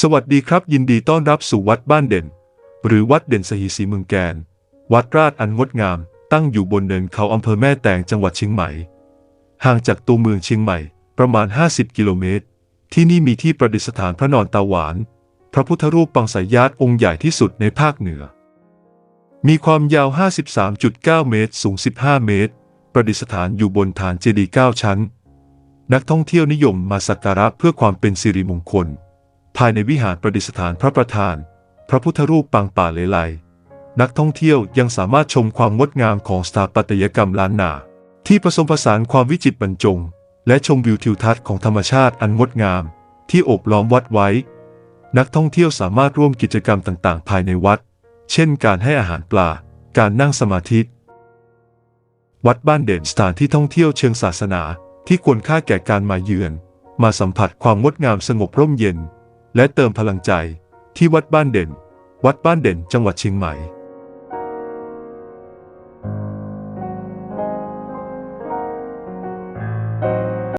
สวัสดีครับ ยินดีต้อนรับสู่วัดบ้านเด่น หรือวัดเด่นสหีสีเมืองแกน วัดราชอันงดงาม ตั้งอยู่บนเนินเขาอำเภอแม่แตงจังหวัดเชียงใหม่ ห่างจากตัวเมืองเชียงใหม่ประมาณ 50 กิโลเมตร ที่นี่มีที่ประดิษฐานพระนอนตาหวาน พระพุทธรูปปังสายญาติองค์ใหญ่ที่สุดในภาคเหนือ มีความยาว 53.9 เมตร สูง 15 เมตร ประดิษฐานอยู่บนฐานเจดีย์9ชั้น นักท่องเที่ยวนิยมมาสักการะเพื่อความเป็นสิริมงคล ภายในวิหารประดิษฐานพระประธาน พระพุทธรูปปางป่าเลไลนักท่องเที่ยวยังสามารถชมความงดงามของสถาปัตยกรรมล้านนา ที่ผสมผสานความวิจิตรบรรจง และชมวิวทิวทัศน์ของธรรมชาติอันงดงาม ที่โอบล้อมวัดไว้ นักท่องเที่ยวสามารถร่วมกิจกรรมต่างๆ ภายในวัด เช่น การให้อาหารปลา การนั่งสมาธิ วัดบ้านเด่นสถานที่ท่องเที่ยวเชิงศาสนา ที่ควรค่าแก่การมาเยือน มาสัมผัสความงดงามสงบร่มเย็น และเติมพลังใจที่วัดบ้านเด่น วัดบ้านเด่นจังหวัดเชียงใหม่